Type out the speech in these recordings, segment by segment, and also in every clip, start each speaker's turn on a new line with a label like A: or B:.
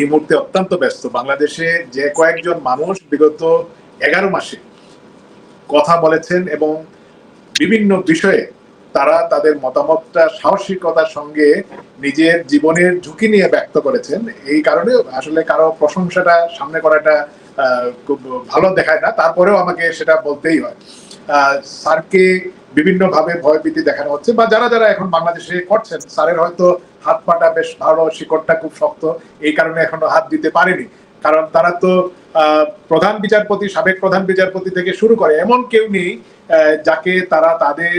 A: এই মুহূর্তে অত্যন্ত ব্যস্ত। বাংলাদেশে যে কয়েকজন মানুষ বিগত এগারো মাসে কথা বলেছেন এবং বিভিন্ন বিষয়ে তারা তাদের মতামতটা, সাহসিকতার সঙ্গে নিজের জীবনের ঝুঁকি নিয়ে ব্যক্ত করেছেন। এই কারণে আসলে কারও প্রশংসাটা সামনে করাটা খুব ভালো দেখায় না। তারপরেও আমাকে সেটা বলতেই হয়। স্যারকে বিভিন্ন ভাবে ভয়ভীতি দেখানো হচ্ছে বা যারা যারা এখন বাংলাদেশে করছেন, স্যারের হয়তো হাত পাটা বেশ ভালো, শিকড়টা খুব শক্ত, এই কারণে এখনও হাত দিতে পারেনি। কারণ তারা তো প্রধান বিচারপতি, সাবেক প্রধান বিচারপতি থেকে শুরু করে এমন কেউ নেই যাকে তারা তাদের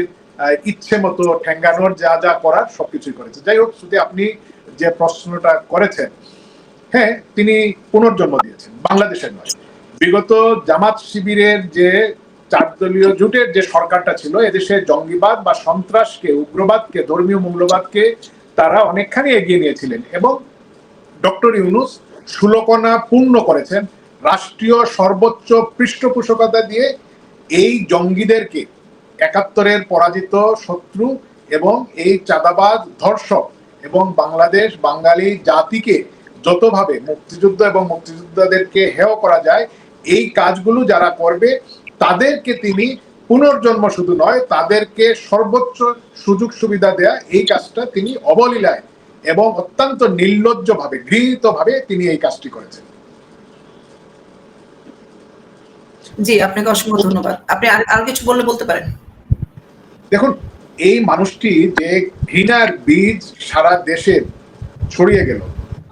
A: ইচ্ছে মতো ঠেঙ্গানোর যা যা করার সবকিছুই করেছে। যাই হোক শুধু আপনি যে প্রশ্নটা করেছেন হ্যাঁ তিনি পুনর্জন্ম দিয়েছেন, বাংলাদেশের নয়। বিগত জামাত শিবিরের যে চার দলীয় জোটের যে সরকারটা ছিল, এদেশে জঙ্গিবাদ বা সন্ত্রাসকে, উগ্রবাদকে, ধর্মীয় মূল্যবাদকে তারা অনেকখানি এগিয়ে নিয়েছিলেন এবং ডক্টর ইউনুস সুলকনা পূর্ণ করেছেন। রাষ্ট্রীয় সর্বোচ্চ পৃষ্ঠপোষকতা দিয়ে এই জঙ্গিদেরকে একাত্তরের পরাজিত শত্রু এবং এই চাঁদাবাজ ধর্ষক এবং বাংলাদেশ, বাঙালি জাতিকে যতভাবে মুক্তিযুদ্ধ এবং মুক্তিযোদ্ধাদেরকে হেয় করা যায়, এই কাজগুলো যারা করবে, তাদেরকে তিনি পুনর্জন্ম শুধু নয় তাদেরকে সর্বোচ্চ সুযোগ সুবিধা দেয়া এই কাজটা তিনি অবলীলায় এবং অত্যন্ত নির্লজ্জভাবে গৃহীতভাবে তিনি এই কাজটি করেছেন।
B: জি আপনাকে অসংখ্য ধন্যবাদ। আপনি আর আর কিছু বললে বলতে পারেন?
A: দেখুন এই মানুষটি যে ঘৃণার বীজ সারা দেশে ছড়িয়ে গেল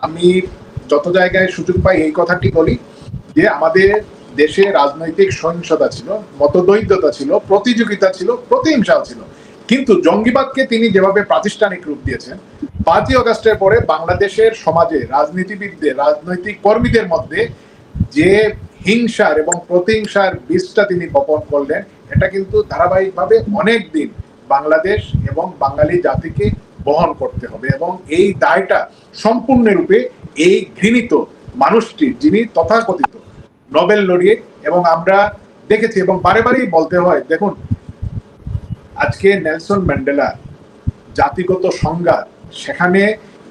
A: আমি যত জায়গায় সুযোগ পাই এই কথাটি বলি যে আমাদের দেশে রাজনৈতিক সহিংসতা ছিল মতদ্বৈধতা ছিল, প্রতিযোগিতা ছিল, প্রতিহিংসাও ছিল। কিন্তু জঙ্গিবাদকে তিনি যেভাবে প্রাতিষ্ঠানিক রূপ দিয়েছেন, পাঁচই অগাস্টের পরে বাংলাদেশের সমাজে, রাজনীতিবিদদের, রাজনৈতিক কর্মীদের মধ্যে যে হিংসার এবং প্রতিহিংসার বীজটা তিনি বপন করলেন, এটা কিন্তু ধারাবাহিকভাবে অনেক দিন বাংলাদেশ এবং বাঙালি জাতিকে বহন করতে হবে এবং এই দায়টা সম্পূর্ণরূপে এই ঘৃণিত মানুষটি যিনি তথাকথিত নোবেল লড়িয়ে এবং আমরা দেখেছি এবং বারে বারেই বলতে হয়, দেখুন, আজকে নেলসন ম্যান্ডেলা জাতিগত সংঘাত সেখানে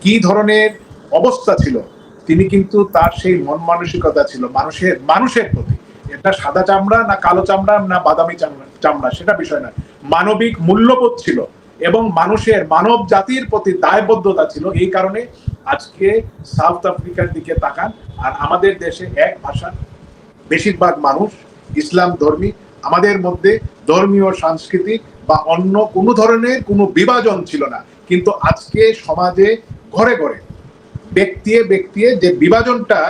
A: কি ধরনের অবস্থা ছিল, তিনি কিন্তু তার সেই মন মানসিকতা ছিল, মানুষের মানুষের প্রতি। এটা সাদা চামড়া না কালো চামড়া না বাদামি চামড়া, সেটা বিষয় না। মানবিক মূল্যবোধ ছিল এবং মানুষের, মানব জাতির প্রতি দায়বদ্ধতা ছিল, এই কারণে আজকে সাউথ আফ্রিকার দিকে তাকান, আর আমাদের দেশে এক ভাষা বেশিরভাগ মানুষ ইসলাম ধর্মী। আমাদের মধ্যে ধর্মীয়, সাংস্কৃতিক বা অন্য কোনো ধরনের কোনো বিভাজন ছিল না। কিন্তু আজকে সমাজে ঘরে ঘরে, ব্যক্তিয়ে ব্যক্তিয়ে যে বিভাজনটা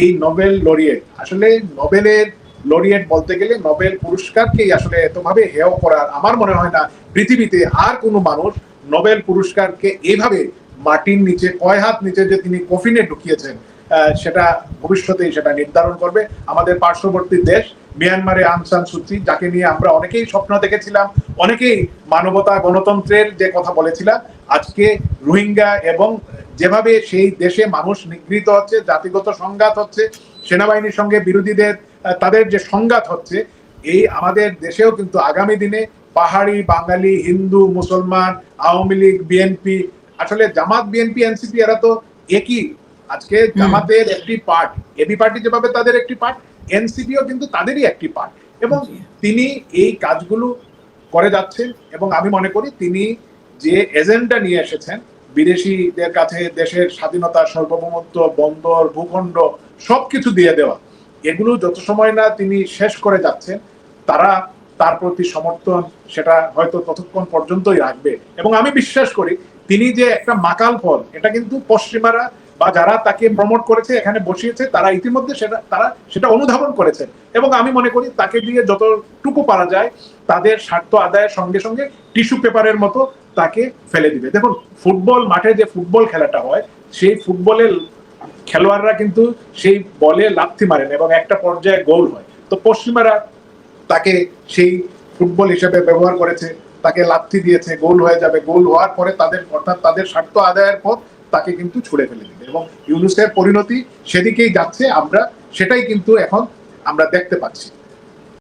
A: এই নোবেল লরিয়েট, আসলে নোবেলের লরিয়েট বলতে গেলে নোবেল পুরস্কারকেই আসলে এতভাবে হেয় করার আমার মনে হয় না, পৃথিবীতে আর কোনো মানুষ নোবেল পুরস্কারকে এইভাবে মাটির নিচে, কয় হাত নিচে যে তিনি কফিনে ঢুকিয়েছেন সেটা ভবিষ্যতেই সেটা নির্ধারণ করবে। আমাদের পার্শ্ববর্তী দেশ, মিয়ানমারে আনসান সুচি যাকে নিয়ে আমরা অনেকেই স্বপ্ন দেখেছিলাম, অনেকেই মানবতা, গণতন্ত্রের যে কথা বলেছিলাম, আজকে রোহিঙ্গা এবং যেভাবে সেই দেশে মানুষ নিগৃহীত হচ্ছে, জাতিগত সংঘাত হচ্ছে, সেনাবাহিনীর সঙ্গে বিরোধীদের তাদের যে সংঘাত হচ্ছে, এই আমাদের দেশেও কিন্তু আগামী দিনে পাহাড়ি, বাঙালি, হিন্দু, মুসলমান, আওয়ামী লীগ, বিএনপি, আসলে জামাত, বিএনপি, এনসিপি, এরা তো একই আজকে জামাতের একটি পার্ট এবি পার্টি যেভাবে তাদের একটি পার্ট এনসিপিও কিন্তু তাদেরই একটি পার্ট এবং তিনি এই কাজগুলো করে যাচ্ছেন এবং আমি মনে করি তিনি যে এজেন্ডা নিয়ে এসেছেন বিদেশিদের কাছে দেশের স্বাধীনতা সার্বভৌমত্ব বন্দর ভূখণ্ড সবকিছু দিয়ে দেওয়া এগুলো যত সময় না তিনি শেষ করে যাচ্ছেন তারা তার প্রতি সমর্থন সেটা হয়তো ততক্ষণ পর্যন্তই রাখবে। এবং আমি বিশ্বাস করি তিনি যে একটা মাকাল ফল এটা কিন্তু পশ্চিমারা বা যারা তাকে প্রমোট করেছে, এখানে বসিয়েছে, তারা ইতিমধ্যে সেটা, তারা সেটা অনুধাবন করেছে। এবং আমি মনে করি তাকে দিয়ে যতটুকু পারা যায়, তাদের স্বার্থ আদায়ের সঙ্গে সঙ্গে টিস্যু পেপারের মতো তাকে ফেলে দিবে। দেখুন, ফুটবল মাঠে যে ফুটবল খেলাটা হয়, সেই ফুটবলের খেলোয়াড়রা কিন্তু সেই বলে লাথি মারেন এবং একটা পর্যায়ে গোল হয়। তো পশ্চিমারা তাকে সেই ফুটবল হিসেবে ব্যবহার করেছে, তাকে লাথি দিয়েছে, গোল হয়ে যাবে। গোল হওয়ার পরে তাদের, অর্থাৎ তাদের স্বার্থ আদায়ের পর তাকে কিন্তু ছুড়ে ফেলে এবং ইউনুসের পরিণতি সেদিকেই যাচ্ছে। আমরা সেটাই কিন্তু এখন আমরা দেখতে পাচ্ছি।